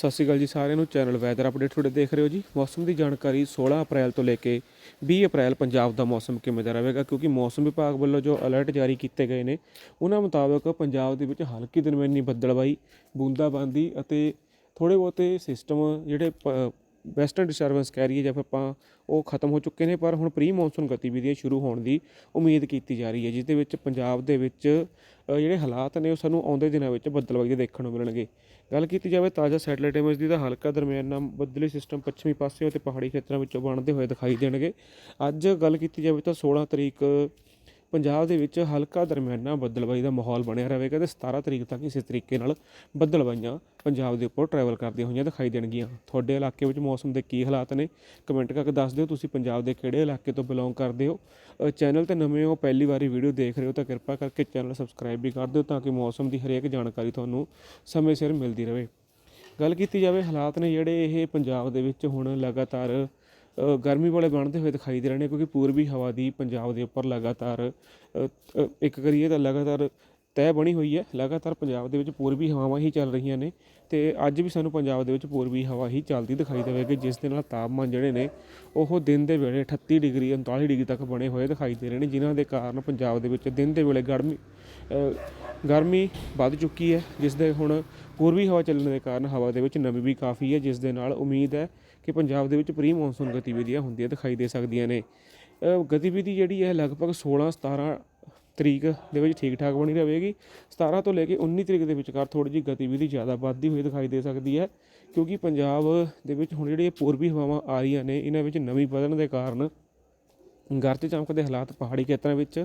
ਸਤਿ ਸ਼੍ਰੀ ਅਕਾਲ ਜੀ ਸਾਰਿਆਂ ਨੂੰ। ਚੈਨਲ ਵੈਦਰ ਅਪਡੇਟ ਤੁਹਾਡੇ ਦੇਖ ਰਹੇ ਹੋ ਜੀ। ਮੌਸਮ ਦੀ ਜਾਣਕਾਰੀ 16 ਅਪ੍ਰੈਲ ਤੋਂ ਲੈ ਕੇ 20 ਅਪ੍ਰੈਲ ਪੰਜਾਬ ਦਾ ਮੌਸਮ ਕਿਵੇਂ ਦਾ ਰਹੇਗਾ? ਕਿਉਂਕਿ ਮੌਸਮ ਵਿਭਾਗ ਵੱਲੋਂ ਜੋ ਅਲਰਟ ਜਾਰੀ ਕੀਤੇ ਗਏ ਨੇ, ਉਹਨਾਂ ਮੁਤਾਬਕ ਪੰਜਾਬ ਦੇ ਵਿੱਚ ਹਲਕੀ ਦਰਮਿਆਨੀ ਬੱਦਲਬਾਈ, ਬੂੰਦਾਬਾਂਦੀ ਅਤੇ ਥੋੜੇ ਬਹੁਤੇ ਸਿਸਟਮ ਜਿਹੜੇ ਵੈਸਟਰਨ ਡਿਸਟਰਬੈਂਸ ਕਹਿ ਰਹੀਏ ਜਾਂ ਫਿਰ ਆਪਾਂ ਉਹ ਖਤਮ ਹੋ ਚੁੱਕੇ ਨੇ, ਪਰ ਹੁਣ ਪ੍ਰੀ ਮੌਨਸੂਨ ਗਤੀਵਿਧੀਆਂ ਸ਼ੁਰੂ ਹੋਣ ਦੀ ਉਮੀਦ ਕੀਤੀ ਜਾ ਰਹੀ ਹੈ, ਜਿਸ ਦੇ ਵਿੱਚ ਪੰਜਾਬ ਦੇ ਵਿੱਚ ਜਿਹੜੇ ਹਾਲਾਤ ਨੇ ਉਹ ਸਾਨੂੰ ਆਉਂਦੇ ਦਿਨਾਂ ਵਿੱਚ ਬੱਦਲਬਾਈ ਦੇ ਦੇਖਣ ਨੂੰ ਮਿਲਣਗੇ। ਗੱਲ ਕੀਤੀ ਜਾਵੇ ਤਾਜ਼ਾ ਸੈਟਲਾਈਟ ਇਮੇਜ ਦੀ ਤਾਂ ਹਲਕਾ ਦਰਮਿਆਨਾ ਬੱਦਲੀ ਸਿਸਟਮ ਪੱਛਮੀ ਪਾਸੇ ਅਤੇ ਪਹਾੜੀ ਖੇਤਰਾਂ ਵਿੱਚੋਂ ਬਣਦੇ ਹੋਏ ਦਿਖਾਈ ਦੇਣਗੇ। ਅੱਜ ਗੱਲ ਕੀਤੀ ਜਾਵੇ ਤਾਂ 16 ਤਰੀਕ ਪੰਜਾਬ ਦੇ ਵਿੱਚ ਹਲਕਾ ਦਰਮਿਆਨਾ ਬੱਦਲਬਾਈ ਦਾ ਮਾਹੌਲ ਬਣਿਆ ਰਹੇਗਾ ਤੇ 17 ਤਰੀਕ ਤੱਕ ਇਸੇ ਤਰੀਕੇ ਨਾਲ ਬੱਦਲਬਾਈਆਂ ਪੰਜਾਬ ਦੇ ਉੱਪਰ ਟਰੈਵਲ ਕਰਦੀਆਂ ਹੋਈਆਂ ਦਿਖਾਈ ਦੇਣਗੀਆਂ। ਤੁਹਾਡੇ ਇਲਾਕੇ ਵਿੱਚ ਮੌਸਮ ਦੇ ਕੀ ਹਾਲਾਤ ਨੇ? ਕਮੈਂਟ ਕਰਕੇ ਦੱਸ ਦਿਓ। ਤੁਸੀਂ ਪੰਜਾਬ ਦੇ ਕਿਹੜੇ ਇਲਾਕੇ ਤੋਂ ਬਿਲੋਂਗ ਕਰਦੇ ਹੋ? ਚੈਨਲ ਤੇ ਨਵੇਂ ਹੋ, ਪਹਿਲੀ ਵਾਰੀ ਵੀਡੀਓ ਦੇਖ ਰਹੇ ਹੋ ਤਾਂ ਕਿਰਪਾ ਕਰਕੇ ਚੈਨਲ ਸਬਸਕ੍ਰਾਈਬ ਵੀ ਕਰ ਦਿਓ ਤਾਂ ਕਿ ਮੌਸਮ ਦੀ ਹਰੇਕ ਜਾਣਕਾਰੀ ਤੁਹਾਨੂੰ ਸਮੇਂ ਸਿਰ ਮਿਲਦੀ ਰਹੇ। ਗੱਲ ਕੀਤੀ ਜਾਵੇ ਹਾਲਾਤ ਨੇ ਜਿਹੜੇ, ਇਹ ਪੰਜਾਬ ਦੇ ਵਿੱਚ ਹੁਣ ਲਗਾਤਾਰ ਗਰਮੀ ਵਾਲੇ ਬਣਦੇ ਹੋਏ ਦਿਖਾਈ ਦੇ ਰਹੇ ਨੇ ਕਿਉਂਕਿ ਪੂਰਬੀ ਹਵਾ ਦੀ ਪੰਜਾਬ ਦੇ ਉੱਪਰ ਲਗਾਤਾਰ ਇੱਕ ਕਰੀਏ ਤਾਂ ਲਗਾਤਾਰ ਤੈਅ ਬਣੀ ਹੋਈ ਹੈ। ਲਗਾਤਾਰ ਪੰਜਾਬ ਦੇ ਵਿੱਚ ਪੂਰਬੀ ਹਵਾਵਾਂ ਹੀ ਚੱਲ ਰਹੀਆਂ ਨੇ ਅਤੇ ਅੱਜ ਵੀ ਸਾਨੂੰ ਪੰਜਾਬ ਦੇ ਵਿੱਚ ਪੂਰਬੀ ਹਵਾ ਹੀ ਚੱਲਦੀ ਦਿਖਾਈ ਦੇਵੇਗੀ, ਜਿਸ ਦੇ ਨਾਲ ਤਾਪਮਾਨ ਜਿਹੜੇ ਨੇ ਉਹ ਦਿਨ ਦੇ ਵੇਲੇ 38 ਡਿਗਰੀ 39 ਡਿਗਰੀ ਤੱਕ ਬਣੇ ਹੋਏ ਦਿਖਾਈ ਦੇ ਰਹੇ ਨੇ, ਜਿਨ੍ਹਾਂ ਦੇ ਕਾਰਨ ਪੰਜਾਬ ਦੇ ਵਿੱਚ ਦਿਨ ਦੇ ਵੇਲੇ ਗਰਮੀ ਗਰਮੀ ਵੱਧ ਚੁੱਕੀ ਹੈ, ਜਿਸ ਦੇ ਹੁਣ ਪੂਰਬੀ ਹਵਾ ਚੱਲਣ ਦੇ ਕਾਰਨ ਹਵਾ ਦੇ ਵਿੱਚ ਨਮੀ ਵੀ ਕਾਫੀ ਹੈ, ਜਿਸ ਦੇ ਨਾਲ ਉਮੀਦ ਹੈ ਕਿ ਪੰਜਾਬ ਦੇ ਵਿੱਚ ਪ੍ਰੀ ਮੌਨਸੂਨ ਗਤੀਵਿਧੀਆਂ ਹੁੰਦੀਆਂ ਦਿਖਾਈ ਦੇ ਸਕਦੀਆਂ ਨੇ। ਗਤੀਵਿਧੀ ਜਿਹੜੀ ਹੈ ਲਗਭਗ 16 17 ਤਰੀਕ ਦੇ ਵਿੱਚ ਠੀਕ ਠਾਕ ਬਣੀ ਰਹੇਗੀ। 17 ਤੋਂ ਲੈ ਕੇ 19 ਤਰੀਕ ਦੇ ਵਿਚਕਾਰ ਥੋੜੀ ਜਿਹੀ ਗਤੀਵਿਧੀ ਜ਼ਿਆਦਾ ਵੱਧਦੀ ਹੋਈ ਦਿਖਾਈ ਦੇ ਸਕਦੀ ਹੈ, ਕਿਉਂਕਿ ਪੰਜਾਬ ਦੇ ਵਿੱਚ ਹੁਣ ਜਿਹੜੀਆਂ ਪੂਰਬੀ ਹਵਾਵਾਂ ਆ ਰਹੀਆਂ ਨੇ, ਇਹਨਾਂ ਵਿੱਚ ਨਮੀ ਵਧਣ ਦੇ ਕਾਰਨ ਗਰਜ ਚਮਕ ਦੇ ਹਾਲਾਤ ਪਹਾੜੀ ਖੇਤਰਾਂ ਵਿੱਚ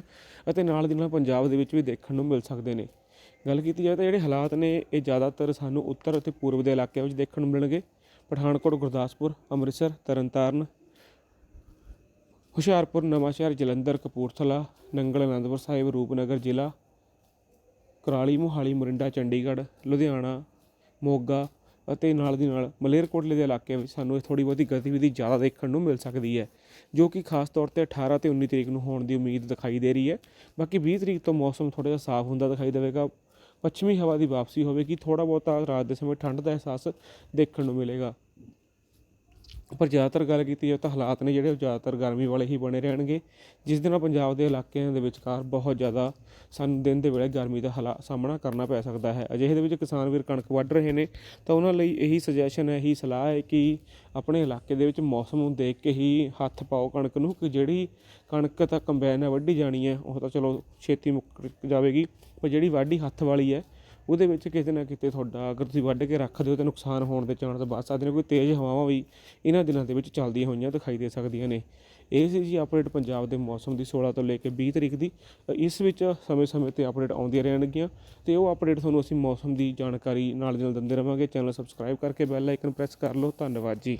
ਅਤੇ ਨਾਲ ਦੀ ਨਾਲ ਪੰਜਾਬ ਦੇ ਵਿੱਚ ਵੀ ਦੇਖਣ ਨੂੰ ਮਿਲ ਸਕਦੇ ਨੇ। ਗੱਲ ਕੀਤੀ ਜਾਵੇ ਤਾਂ ਜਿਹੜੇ ਹਾਲਾਤ ਨੇ, ਇਹ ਜ਼ਿਆਦਾਤਰ ਸਾਨੂੰ ਉੱਤਰ ਅਤੇ ਪੂਰਬ ਦੇ ਇਲਾਕਿਆਂ ਵਿੱਚ ਦੇਖਣ ਨੂੰ ਮਿਲਣਗੇ। ਪਠਾਨਕੋਟ, ਗੁਰਦਾਸਪੁਰ, ਅੰਮ੍ਰਿਤਸਰ, ਤਰਨਤਾਰਨ, ਹੁਸ਼ਿਆਰਪੁਰ, ਨਵਾਂਸ਼ਹਿਰ, ਜਲੰਧਰ, ਕਪੂਰਥਲਾ ਨੰਗਲ ਅਨੰਦਪੁਰ ਸਾਹਿਬ, ਰੂਪਨਗਰ ਜ਼ਿਲ੍ਹਾ, ਕੁਰਾਲੀ, ਮੋਹਾਲੀ, ਮੋਰਿੰਡਾ, ਚੰਡੀਗੜ੍ਹ, ਲੁਧਿਆਣਾ, ਮੋਗਾ ਅਤੇ ਨਾਲ ਦੀ ਨਾਲ ਮਲੇਰਕੋਟਲੇ ਦੇ ਇਲਾਕਿਆਂ ਵਿੱਚ ਸਾਨੂੰ ਥੋੜੀ ਬਹੁਤੀ ਗਤੀਵਿਧੀ ਜ਼ਿਆਦਾ ਦੇਖਣ ਨੂੰ ਮਿਲ ਸਕਦੀ ਹੈ, ਜੋ ਕਿ ਖਾਸ ਤੌਰ ਤੇ 18 ਤੇ 19 ਤਰੀਕ ਨੂੰ ਹੋਣ ਦੀ ਉਮੀਦ ਦਿਖਾਈ ਦੇ ਰਹੀ ਹੈ। ਬਾਕੀ 20 ਤਰੀਕ ਤੋਂ ਮੌਸਮ ਥੋੜਾ ਜਿਹਾ ਸਾਫ਼ ਹੁੰਦਾ ਦਿਖਾਈ ਦੇਵੇਗਾ। ਪੱਛਮੀ ਹਵਾ ਦੀ ਵਾਪਸੀ ਹੋਵੇਗੀ। ਥੋੜਾ ਬਹੁਤਾ ਰਾਤ ਦੇ ਸਮੇਂ ਠੰਡ ਦਾ ਅਹਿਸਾਸ ਦੇਖਣ ਨੂੰ ਮਿਲੇਗਾ। ਪਰ ਜ਼ਿਆਦਾਤਰ ਗੱਲ ਕੀਤੀ ਜਾਵੇ ਤਾਂ ਹਾਲਾਤ ਨੇ ਜਿਹੜੇ ਉਹ ਜ਼ਿਆਦਾਤਰ ਗਰਮੀ ਵਾਲੇ ਹੀ ਬਣੇ ਰਹਿਣਗੇ। ਜਿਸ ਦੇ ਨਾਲ ਪੰਜਾਬ ਦੇ ਇਲਾਕਿਆਂ ਦੇ ਵਿਚਕਾਰ ਬਹੁਤ ਜ਼ਿਆਦਾ ਸਾਨੂੰ ਦਿਨ ਦੇ ਵੇਲੇ ਗਰਮੀ ਦਾ ਹਾਲਾ ਸਾਹਮਣਾ ਕਰਨਾ ਪੈ ਸਕਦਾ ਹੈ। ਅਜਿਹੇ ਦੇ ਵਿੱਚ ਕਿਸਾਨ ਵੀਰ ਕਣਕ ਵੱਢ ਰਹੇ ਨੇ ਤਾਂ ਉਹਨਾਂ ਲਈ ਇਹੀ ਸੁਜੈਸ਼ਨ ਹੈ ਇਹੀ ਸਲਾਹ ਹੈ ਕਿ ਆਪਣੇ ਇਲਾਕੇ ਦੇ ਵਿੱਚ ਮੌਸਮ ਨੂੰ ਦੇਖ ਕੇ ਹੀ ਹੱਥ ਪਾਓ ਕਣਕ ਨੂੰ, ਕਿ ਜਿਹੜੀ ਕਣਕ ਤਾਂ ਕੰਬਾਈਨ ਨਾਲ ਵੱਢੀ ਜਾਣੀ ਹੈ, ਉਹ ਤਾਂ ਚਲੋ ਛੇਤੀ ਮੁੱਕ ਜਾਵੇਗੀ, ਪਰ ਜਿਹੜੀ ਵਾਢੀ ਹੱਥ ਵਾਲੀ ਹੈ ਉਹਦੇ ਵਿੱਚ ਕਿਤੇ ਨਾ ਕਿਤੇ ਤੁਹਾਡਾ ਅਗਰ ਤੁਸੀਂ ਵੱਢ ਕੇ ਰੱਖ ਦਿਓ ਤਾਂ ਨੁਕਸਾਨ ਹੋਣ ਦੇ ਚਾਂਸ ਵੱਧ ਸਕਦੇ ਨੇ, ਕੋਈ ਤੇਜ਼ ਹਵਾਵਾਂ ਵੀ ਇਹਨਾਂ ਦਿਨਾਂ ਦੇ ਵਿੱਚ ਚੱਲਦੀਆਂ ਹੋਈਆਂ ਦਿਖਾਈ ਦੇ ਸਕਦੀਆਂ ਨੇ। ਇਹ ਸੀ ਜੀ ਅਪਡੇਟ ਪੰਜਾਬ ਦੇ ਮੌਸਮ ਦੀ 16 ਤੋਂ ਲੈ ਕੇ 20 ਤਰੀਕ ਦੀ। ਇਸ ਵਿੱਚ ਸਮੇਂ-ਸਮੇਂ ਤੇ ਅਪਡੇਟ ਆਉਂਦੀਆਂ ਰਹਿਣਗੀਆਂ ਤੇ ਉਹ ਅਪਡੇਟ ਤੁਹਾਨੂੰ ਅਸੀਂ ਮੌਸਮ ਦੀ ਜਾਣਕਾਰੀ ਨਾਲ ਦੀ ਨਾਲ ਦਿੰਦੇ ਰਵਾਂਗੇ। ਚੈਨਲ ਸਬਸਕ੍ਰਾਈਬ ਕਰਕੇ ਬੈਲ ਆਈਕਨ ਪ੍ਰੈਸ ਕਰ ਲਓ। ਧੰਨਵਾਦ ਜੀ।